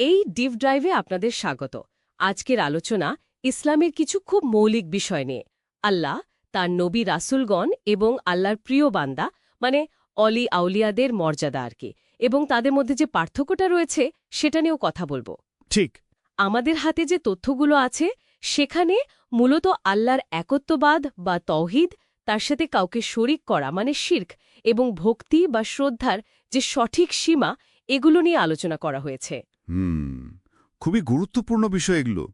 এই ডিপ ড্রাইভে আপনাদের স্বাগত। আজকের আলোচনা ইসলামের কিছু খুব মৌলিক বিষয় নিয়ে। আল্লাহ তার নবী রাসুলগণ এবং আল্লাহর প্রিয় বান্দা মানে অলি আউলিয়াদের মর্যাদা আর কি এবং তাদের মধ্যে যে পার্থক্যটা রয়েছে সেটা নিয়েও কথা বলব। ঠিক। আমাদের হাতে যে তথ্যগুলো আছে সেখানে মূলত আল্লাহর একত্ববাদ বা তৌহিদ তার সাথে কাউকে শরিক করা মানে শির্ক এবং ভক্তি বা শ্রদ্ধার যে সঠিক সীমা এগুলো নিয়ে আলোচনা করা হয়েছে। হুম খুবই গুরুত্বপূর্ণ বিষয় এগুলো।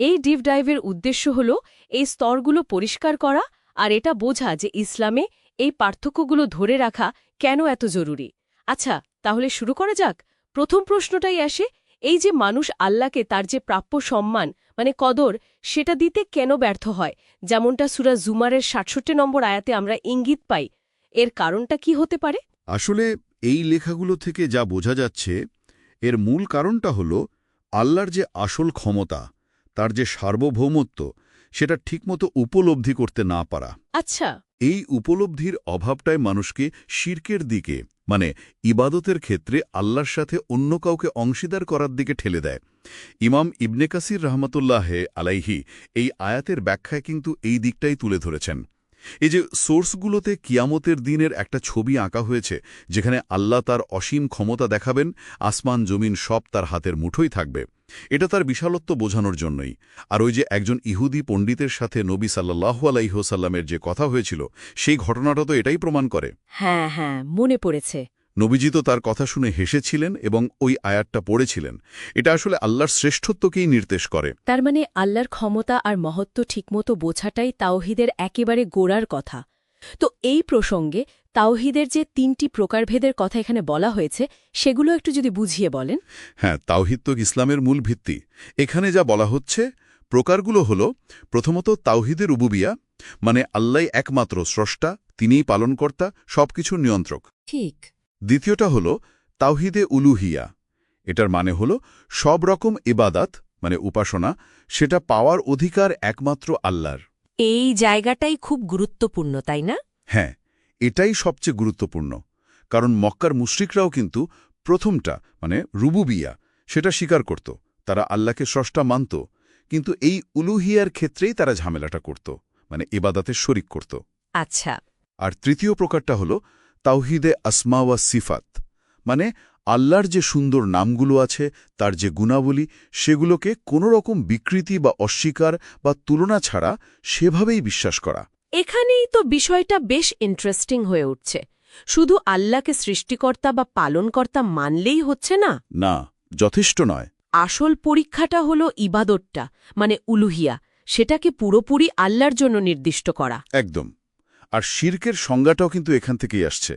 এই ডিপ ডাইভের উদ্দেশ্য হল এই স্তরগুলো পরিষ্কার করা আর এটা বোঝা যে ইসলামে এই পার্থক্যগুলো ধরে রাখা কেন এত জরুরি। আচ্ছা তাহলে শুরু করা যাক। প্রথম প্রশ্নটাই আসে এই যে মানুষ আল্লাহকে তার যে প্রাপ্য সম্মান মানে কদর সেটা দিতে কেন ব্যর্থ হয়? যেমনটা সুরা জুমারের সাতষট্টি নম্বর আয়াতে আমরা ইঙ্গিত পাই। এর কারণটা কি হতে পারে? আসলে এই লেখাগুলো থেকে যা বোঝা যাচ্ছে এর মূল কারণটা হল আল্লাহর যে আসল ক্ষমতা তার যে সার্বভৌমত্ব সেটা ঠিকমতো উপলব্ধি করতে না পারা। আচ্ছা। এই উপলব্ধির অভাবটাই মানুষকে শির্কের দিকে মানে ইবাদতের ক্ষেত্রে আল্লাহর সাথে অন্য কাউকে অংশীদার করার দিকে ঠেলে দেয়। ইমাম ইবনে কাসির রহমতুল্লাহে আলাইহি এই আয়াতের ব্যাখ্যায় কিন্তু এই দিকটাই তুলে ধরেছেন। এই যে সোর্সগুলোতে কিয়ামতের দিনের একটা ছবি আঁকা হয়েছে, যেখানে আল্লাহ তার অসীম ক্ষমতা দেখাবেন, আসমান, জমিন সব তার হাতের মুঠোই থাকবে। এটা তার বিশালত্ব বোঝানোর জন্যই। আর ওই যে একজন ইহুদি পণ্ডিতের সাথে নবী সাল্লাহ আলাইহসাল্লামের যে কথা হয়েছিল, সেই ঘটনাটা তো এটাই প্রমাণ করে। হ্যাঁ হ্যাঁ মনে পড়েছে। নবীজি তো তার কথা শুনে হেসেছিলেন এবং ওই আয়াতটা পড়েছিলেন। এটা আসলে আল্লাহর শ্রেষ্ঠত্বকেই নির্দেশ করে। তার মানে আল্লাহর ক্ষমতা আর মহত্ব ঠিকমতো বোঝাটাই তাওহিদের একেবারে গোড়ার কথা। তো এই প্রসঙ্গে তাওহিদের যে তিনটি প্রকারভেদের কথা এখানে বলা হয়েছে সেগুলো একটু যদি বুঝিয়ে বলেন। হ্যাঁ তাওহিদ তো ইসলামের মূল ভিত্তি। এখানে যা বলা হচ্ছে প্রকারগুলো হল প্রথমত তাওহিদের উবুবিয়া মানে আল্লাহ একমাত্র স্রষ্টা তিনিই পালনকর্তা সবকিছুর নিয়ন্ত্রক। ঠিক। দ্বিতীয়টা হল তাওহিদে উলুহিয়া। এটার মানে হল সব রকম ইবাদাত মানে উপাসনা সেটা পাওয়ার অধিকার একমাত্র আল্লাহর। এই জায়গাটাই খুব গুরুত্বপূর্ণ তাই না? হ্যাঁ এটাই সবচেয়ে গুরুত্বপূর্ণ। কারণ মক্কার মুশ্রিকরাও কিন্তু প্রথমটা মানে রুবুবিয়া সেটা স্বীকার করত। তারা আল্লাহকে স্রষ্টা মানত কিন্তু এই উলুহিয়ার ক্ষেত্রেই তারা ঝামেলাটা করত মানে ইবাদাতের শরিক করত। আচ্ছা। আর তৃতীয় প্রকারটা হল তাওহিদে আসমা ওয়া সিফাত। মানে আল্লাহর যে সুন্দর নামগুলো আছে তার যে গুণাবলী সেগুলোকে কোনো রকম বিকৃতি বা অস্বীকার বা তুলনা ছাড়া সেভাবেই বিশ্বাস করা। এখানেই তো বিষয়টা বেশ ইন্টারেস্টিং হয়ে উঠছে। শুধু আল্লাহকে সৃষ্টিকর্তা বা পালনকর্তা মানলেই হচ্ছে না? না যথেষ্ট নয়। আসল পরীক্ষাটা হল ইবাদতটা মানে উলুহিয়া। সেটাকে পুরোপুরি আল্লাহর জন্য নির্দিষ্ট করা। একদম। আর শির্কের সংজ্ঞাটাও কিন্তু এখান থেকেই আসছে।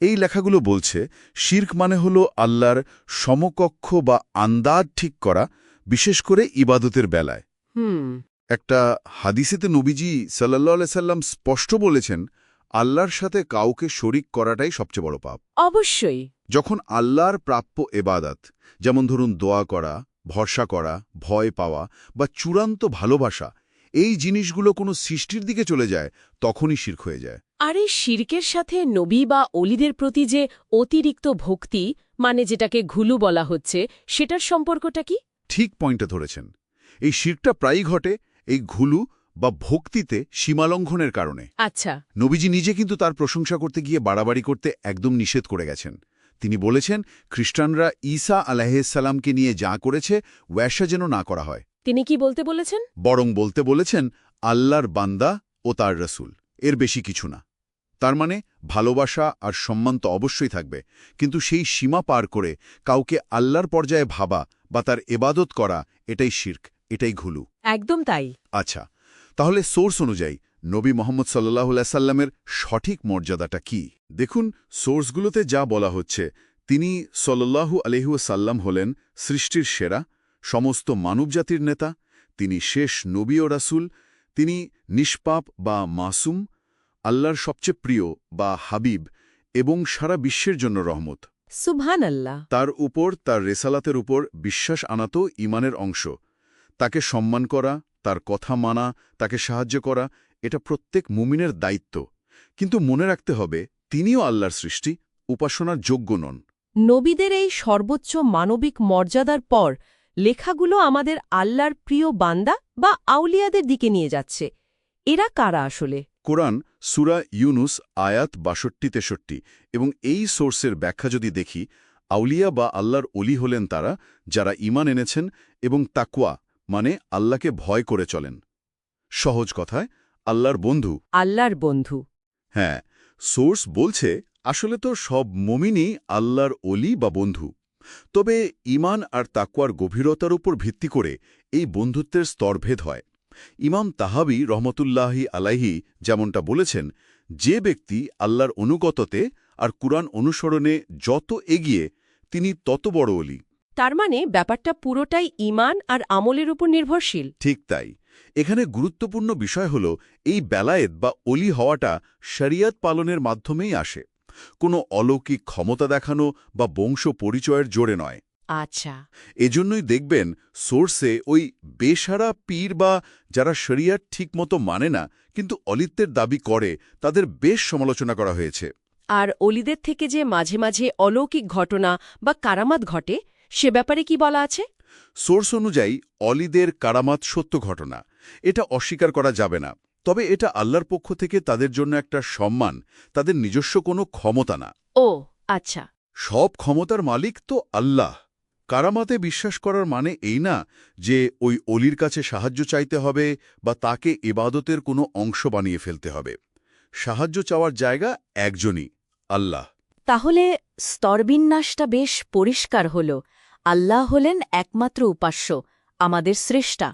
এই লেখাগুলো বলছে শির্ক মানে হল আল্লাহর সমকক্ষ বা আন্দাজ ঠিক করা বিশেষ করে ইবাদতের বেলায়। হুম। একটা হাদিসেতে নবীজি সাল্লাহ সাল্লাম স্পষ্ট বলেছেন আল্লাহর সাথে কাউকে শরিক করাটাই সবচেয়ে বড় পাপ। অবশ্যই। যখন আল্লাহর প্রাপ্য এবাদাত যেমন ধরুন দোয়া করা ভরসা করা ভয় পাওয়া বা চূড়ান্ত ভালোবাসা এই জিনিসগুলো কোনো সৃষ্টির দিকে চলে যায় তখনই শির্ক হয়ে যায়। আর এই শির্কের সাথে নবী বা অলিদের প্রতি যে অতিরিক্ত ভক্তি মানে যেটাকে ঘুলু বলা হচ্ছে সেটার সম্পর্কটা কি? ঠিক পয়েন্টে ধরেছেন। এই শিরটা প্রায়ই ঘটে এই ঘুলু বা ভক্তিতে সীমালঙ্ঘনের কারণে। আচ্ছা। নবীজি নিজে কিন্তু তার প্রশংসা করতে গিয়ে বাড়াবাড়ি করতে একদম নিষেধ করে গেছেন। তিনি বলেছেন খ্রিস্টানরা ঈসা আলাহিসাল্লামকে নিয়ে যা করেছে ওয়াসা যেন না করা হয়। তিনি কি বলতে বলেছেন? বরং বলতে বলেছেন আল্লাহর বান্দা ও তার রসুল। এর বেশি কিছু না। তার মানে ভালোবাসা আর সম্মান তো অবশ্যই থাকবে কিন্তু সেই সীমা পার করে কাউকে আল্লাহর পর্যায়ে ভাবা বা তার এবাদত করা এটাই শির্ক এটাই ঘুলু। একদম তাই। আচ্ছা তাহলে সোর্স অনুযায়ী নবী মোহাম্মদ সাল্লাহ সাল্লামের সঠিক মর্যাদাটা কি? দেখুন সোর্সগুলোতে যা বলা হচ্ছে তিনি সল্লাহু আলহুসাল্লাম হলেন সৃষ্টির সেরা সমস্ত মানবজাতির নেতা তিনি শেষ নবী ও রাসুল তিনি নিষ্পাপ বা মাসুম আল্লাহর সবচেয়ে প্রিয় বা হাবিব এবং সারা বিশ্বের জন্য রহমত। সুবহান আল্লাহ তার উপর তার রেসালাতের উপর বিশ্বাস আনাতো ইমানের অংশ। তাকে সম্মান করা তার কথা মানা তাকে সাহায্য করা এটা প্রত্যেক মুমিনের দায়িত্ব। কিন্তু মনে রাখতে হবে তিনিও আল্লাহর সৃষ্টি উপাসনার যোগ্য নন। নবীদের এই সর্বোচ্চ মানবিক মর্যাদার পর লেখাগুলো আমাদের আল্লাহর প্রিয় বান্দা বা আউলিয়াদের দিকে নিয়ে যাচ্ছে। এরা কারা আসলে? কোরআন সুরা ইউনুস আয়াত বাষট্টি তেষট্টি এবং এই সোর্সের ব্যাখ্যা যদি দেখি আউলিয়া বা আল্লাহর অলি হলেন তারা যারা ইমান এনেছেন এবং তাকুয়া মানে আল্লাহকে ভয় করে চলেন। সহজ কথায় আল্লাহর বন্ধু। আল্লাহর বন্ধু। হ্যাঁ সোর্স বলছে আসলে তো সব মমিনই আল্লাহর অলি বা বন্ধু। তবে ইমান আর তাকুয়ার গভীরতার উপর ভিত্তি করে এই বন্ধুত্বের স্তরভেদ হয়। ইমাম তাহাবি রহমতুল্লাহি আলাইহি যেমনটা বলেছেন যে ব্যক্তি আল্লাহর অনুগততে আর কুরআন অনুসরণে যত এগিয়ে তিনি তত বড় অলি। তার মানে ব্যাপারটা পুরোটাই ইমান আর আমলের উপর নির্ভরশীল। ঠিক তাই। এখানে গুরুত্বপূর্ণ বিষয় হল এই বেলায়েত বা অলি হওয়াটা শরিয়ত পালনের মাধ্যমেই আসে। কোনো অলৌকিক ক্ষমতা দেখানো বা বংশ পরিচয়ের জোরে নয়। আচ্ছা। এজন্যই দেখবেন সোর্সে ওই বেসারা পীর বা যারা শরিয়াত ঠিকমতো মানে না কিন্তু অলিত্বের দাবি করে তাদের বেশ সমালোচনা করা হয়েছে। আর অলিদের থেকে যে মাঝে মাঝে অলৌকিক ঘটনা বা কারামাত ঘটে সে ব্যাপারে কি বলা আছে? সোর্স অনুযায়ী অলিদের কারামাত সত্য ঘটনা। এটা অস্বীকার করা যাবে না। তবে এটা আল্লাহর পক্ষ থেকে তাদের জন্য একটা সম্মান তাদের নিজস্ব কোনো ক্ষমতা না। ও আচ্ছা। সব ক্ষমতার মালিক তো আল্লাহ। কারামাতে বিশ্বাস করার মানে এই না যে ওই অলির কাছে সাহায্য চাইতে হবে বা তাকে ইবাদতের কোনো অংশ বানিয়ে ফেলতে হবে। সাহায্য চাওয়ার জায়গা একজনই আল্লাহ। তাহলে স্তরবিন্যাসটা বেশ পরিষ্কার হল। আল্লাহ হলেন একমাত্র উপাস্য আমাদের স্রষ্টা।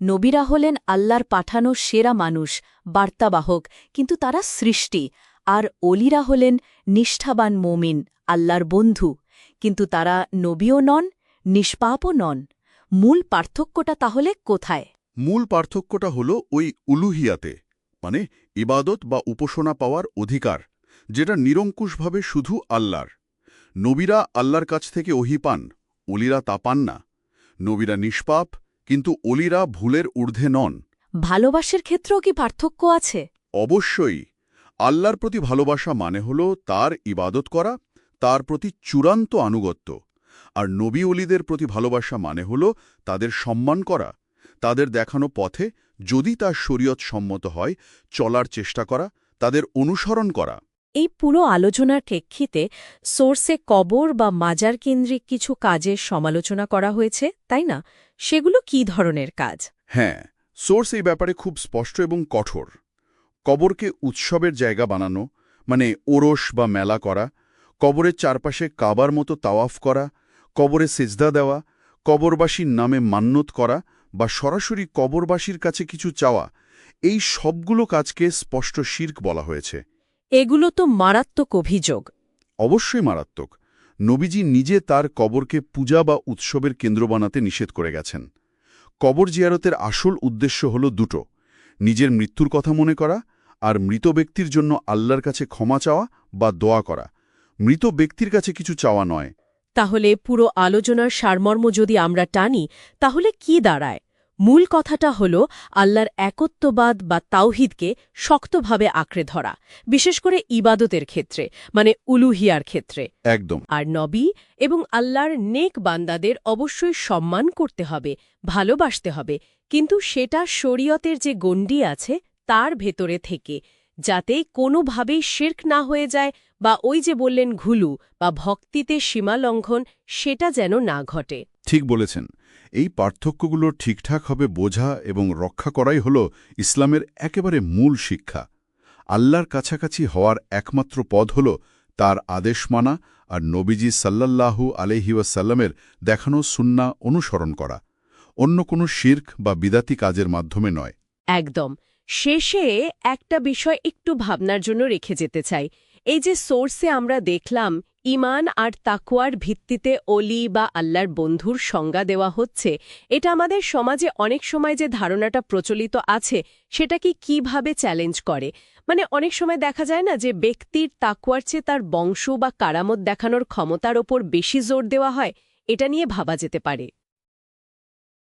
নবীরা হলেন আল্লাহর পাঠানো সেরা মানুষ, বার্তাবাহক, কিন্তু তারা সৃষ্টি। আর অলিরা হলেন নিষ্ঠাবান মোমিন, আল্লাহর বন্ধু। কিন্তু তারা নবীও নন, নিষ্পাপও নন। মূল পার্থক্যটা তাহলে কোথায়? মূল পার্থক্যটা হল ওই উলুহিয়াতে মানে ইবাদত বা উপাসনা পাওয়ার অধিকার, যেটা নিরঙ্কুশভাবে শুধু আল্লাহর। নবীরা আল্লাহর কাছ থেকে ওহি পান, অলিরা তা পান না। নবীরা নিষ্পাপ কিন্তু অলিরা ভুলের ঊর্ধ্বে নন। ভালোবাসার ক্ষেত্রেও কি পার্থক্য আছে? অবশ্যই। আল্লাহর প্রতি ভালোবাসা মানে হল তার ইবাদত করা তার প্রতি চূড়ান্ত আনুগত্য। আর নবী অলিদের প্রতি ভালোবাসা মানে হল তাদের সম্মান করা তাদের দেখানো পথে যদি তার শরীয়ত সম্মত হয় চলার চেষ্টা করা তাদের অনুসরণ করা। এই পুরো আলোচনার প্রেক্ষিতে সোর্সে কবর বা মাজার কেন্দ্রিক কিছু কাজের সমালোচনা করা হয়েছে, তাই না? সেগুলো কি ধরনের কাজ? হ্যাঁ সোর্স এই ব্যাপারে খুব স্পষ্ট এবং কঠোর। কবরকে উৎসবের জায়গা বানানো মানে ওরস বা মেলা করা, কবরের চারপাশে কাবার মতো তাওয়াফ করা, কবরে সেজদা দেওয়া, কবরবাসীর নামে মান্যত করা বা সরাসরি কবরবাসীর কাছে কিছু চাওয়া, এই সবগুলো কাজকে স্পষ্ট শির্ক বলা হয়েছে। এগুলো তো মারাত্মক অভিযোগ। অবশ্যই মারাত্মক। নবীজি নিজে তার কবরকে পূজা বা উৎসবের কেন্দ্র বানাতে নিষেধ করে গেছেন। কবর জিয়ারতের আসল উদ্দেশ্য হল দুটো নিজের মৃত্যুর কথা মনে করা আর মৃত ব্যক্তির জন্য আল্লাহর কাছে ক্ষমা চাওয়া বা দোয়া করা। মৃত ব্যক্তির কাছে কিছু চাওয়া নয়। তাহলে পুরো আলোচনার সারমর্ম যদি আমরা টানি তাহলে কি দাঁড়ায়? মূল কথাটা হল আল্লাহর একত্ববাদ বা তাওহিদকে শক্তভাবে আঁকড়ে ধরা বিশেষ করে ইবাদতের ক্ষেত্রে মানে উলুহিয়ার ক্ষেত্রে। একদম। আর নবী এবং আল্লাহর নেক বান্দাদের অবশ্যই সম্মান করতে হবে ভালোবাসতে হবে কিন্তু সেটা শরীয়তের যে গণ্ডি আছে তার ভেতরে থেকে যাতে কোনোভাবেই শির্ক না হয়ে যায় বা ওই যে বললেন ঘুলু বা ভক্তিতে সীমালঙ্ঘন সেটা যেন না ঘটে। ঠিক বলেছেন। এই পার্থক্যগুলো ঠিকঠাকভাবে বোঝা এবং রক্ষা করাই হল ইসলামের একেবারে মূল শিক্ষা। আল্লাহর কাছাকাছি হওয়ার একমাত্র পদ হল তার আদেশ মানা আর নবীজি সাল্লাল্লাহু আলহিউসাল্লামের দেখানো সুন্না অনুসরণ করা। অন্য কোনো শির্ক বা বিদাতি কাজের মাধ্যমে নয়। একদম। শেষে একটা বিষয় একটু ভাবনার জন্য রেখে যেতে চাই। এই যে সোর্সে আমরা দেখলাম ইমান আর তাকুয়ার ভিত্তিতে অলি বা আল্লাহর বন্ধুর সংজ্ঞা দেওয়া হচ্ছে। এটা আমাদের সমাজে অনেক সময় যে ধারণাটা প্রচলিত আছে সেটা কি কীভাবে চ্যালেঞ্জ করে? মানে অনেক সময় দেখা যায় না যে ব্যক্তির তাকুয়ার চেয়ে তার বংশ বা কারামত দেখানোর ক্ষমতার ওপর বেশি জোর দেওয়া হয়, এটা নিয়ে ভাবা যেতে পারে।